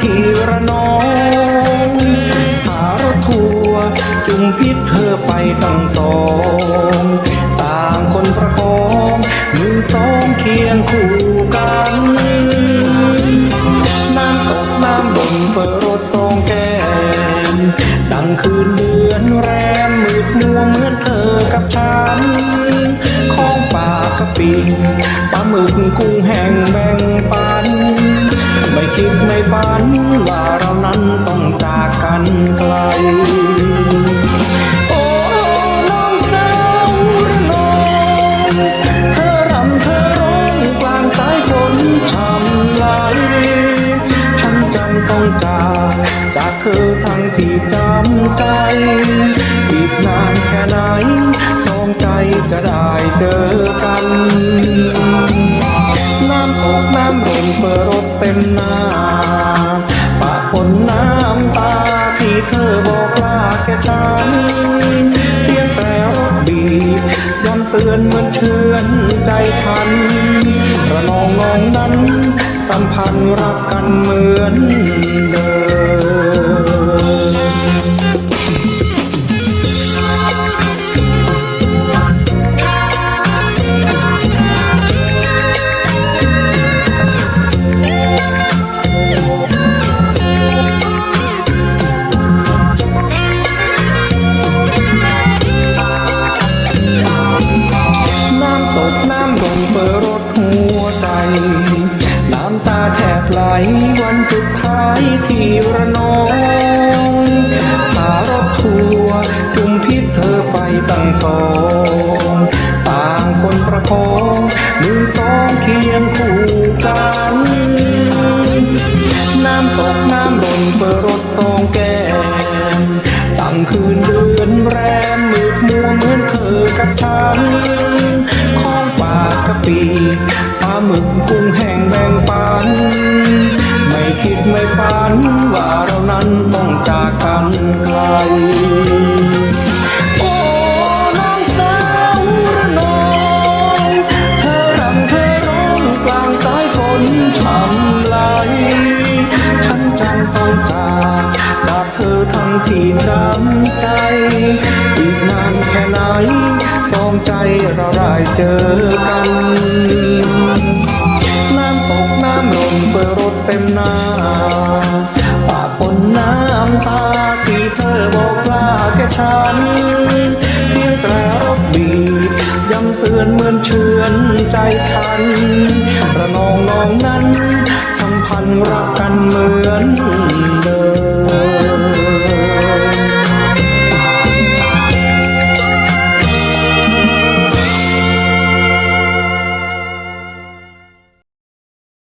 ที่ระนองหารถทัวร์จุงพิษเธอไปตั้งสองต่างคนประคองมือสองเคียงคู่กันน้ำตกน้ำบนเปิดรถตองแก้มดังคืนเดือนแรมมืดมัวเหมือนเธอกับฉัน ปลาหมึกกุ้งแห้งแบ่งปัน ไม่คิดไม่ฝันว่าเรานั้นต้องจากกันไกลโอ้องสาวน้องเธอรำเธอร้องกลางสายฝนช่ำไหลฉันจำต้องจากจากเธอทั้งที่จำใจอีกนานแค่ไหน จะได้เจอกัน น้ำตกน้ำร่นเปิดรถเต็มหน้าปะปนน้ำตาที่เธอบอกลาแก่ฉันเพียงแต่รถบีบย้ำเตือนเหมือนเชือนใจฉันระนองนองนั้นสัมพันธ์รักกันมือ วันสุดท้ายที่ระนองหารถทัวร์จุมพิษเธอไปตั้งสองต่างคนประคองมือสองเคียงคู่กัน น้ำตกน้ำร่นเปิดรถสองแก้มตั้งคืนเดือนแรมมืดมัวเหมือนเธอกับฉันของปากกะปีปลาหมึกกุ้งแห้งแบ่งปัน คิดไม่ฝันว่าเรานั้นต้องจากกันไกลโอ้น้องสาวระนองเธอรำเธอร้องกลางสายฝนช่ำไหลฉันจำต้องจากจากเธอทั้งที่จำใจอีกนานแค่ไหนสองใจเราได้เจอกัน น้ำตกน้ำลงเปิดรถ เต็มหน้าป่าปนน้ำตาที่เธอบอกลาแก่ฉันเพียงแต่รบบีย้ำเตือนเหมือนเชือนใจฉันระนองนองนั้น